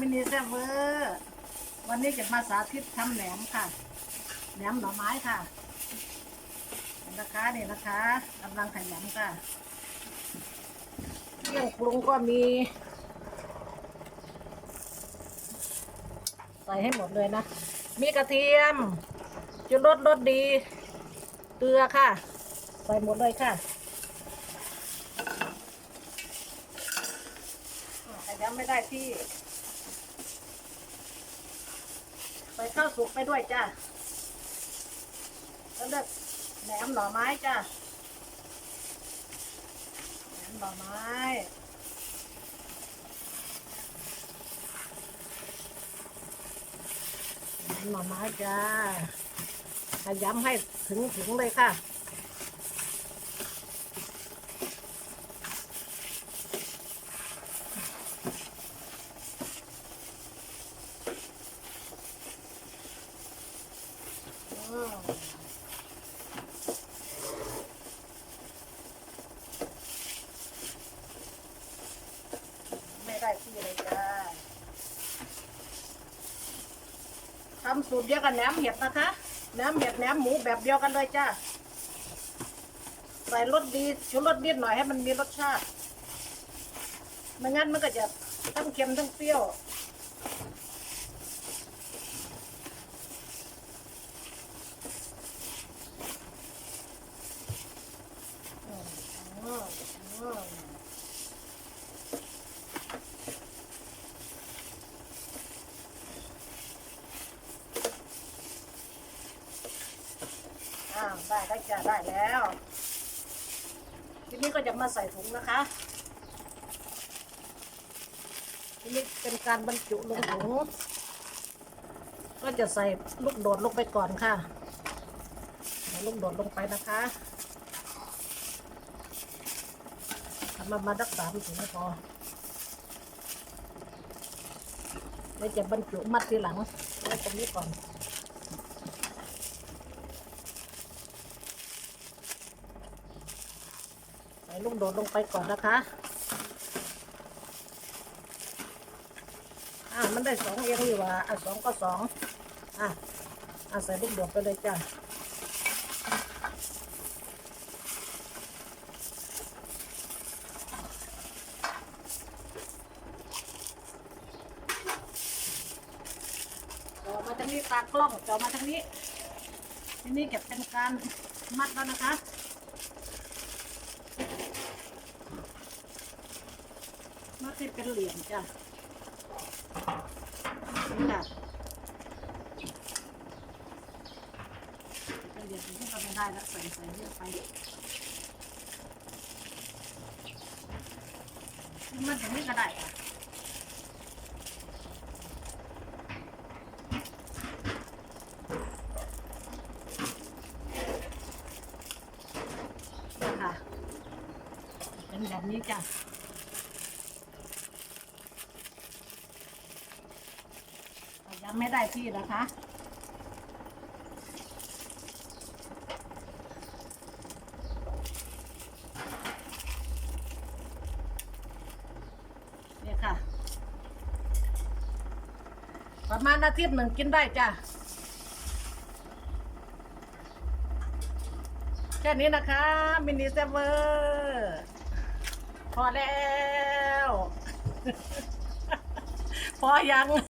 มินิแซ่บเวอร์วันนี้จะมาสาธิตทำแหนมค่ะแหนมหน่อไม้ค่ะเห็นนะคะนี่นะคะกำลังขยำค่ะเครื่องปรุงก็มี ใส่ให้หมดเลยนะ มีกระเทียมจุรสรสดี เกลือค่ะ ใส่หมดเลยค่ะแต่ยังไม่ได้ที่ ใส่ข้าวสุกไปด้วยจ้าแล้วเลือกแหนมหน่อไม้จ้าแหนมหน่อไม้แหนมหน่อไม้จ้าขยำให้ถึงถึงเลยค่ะ อืมไม่ได้ที่เลยจ้าทำสูตรเดียวกันแหนมเห็ดนะคะแหนมเห็ดแหนมหมูแบบเดียวกันเลยจ้าใส่รสดีชูรสนิดหน่อยให้มันมีรสชาติไม่งั้นมันก็จะทั้งเค็มทั้งเปรี้ยว อืมอืมอืมอ้าว ได้ได้จ้ะได้แล้ว ทีนี้ก็จะมาใส่ถุงนะคะ ทีนี้เป็นการบรรจุลงถุง ก็จะใส่ลูกโดดลงไปก่อนค่ะใส่ลูกโดดลงไปนะคะทำมามาดักสามถุงพอแล้จะบรรจุมัดทีหลังไว้ตรงนี้ก่อน ใส่ลูกโดดลงไปก่อนนะคะอ่ามันได้สองเองอยู่ว่าอะสองก็สองอะอะใส่ลูกโดดไปเลยจ้ะมาทางนี้ตากล้องจอมาทางนี้ทีนี้เก็บเป็นการมัดแล้วนะคะ มัดให้เป็นเหลี่ยมจ้ะนี่ค่ะเป็นเหลี่ยมที่ทำไม่ได้แล้วใส่ใส่เยอะไปมันอย่างนี้ก็ได้ค่ะเป็นแบบนี้จ้ะแต่ยัง ไม่ได้ที่นะคะเนี่ยค่ะ ประมาณอาทิตย์หนึ่งกินได้จ้ะแค่นี้นะคะ มินิเซเวอร์พอแล้ว พอยัง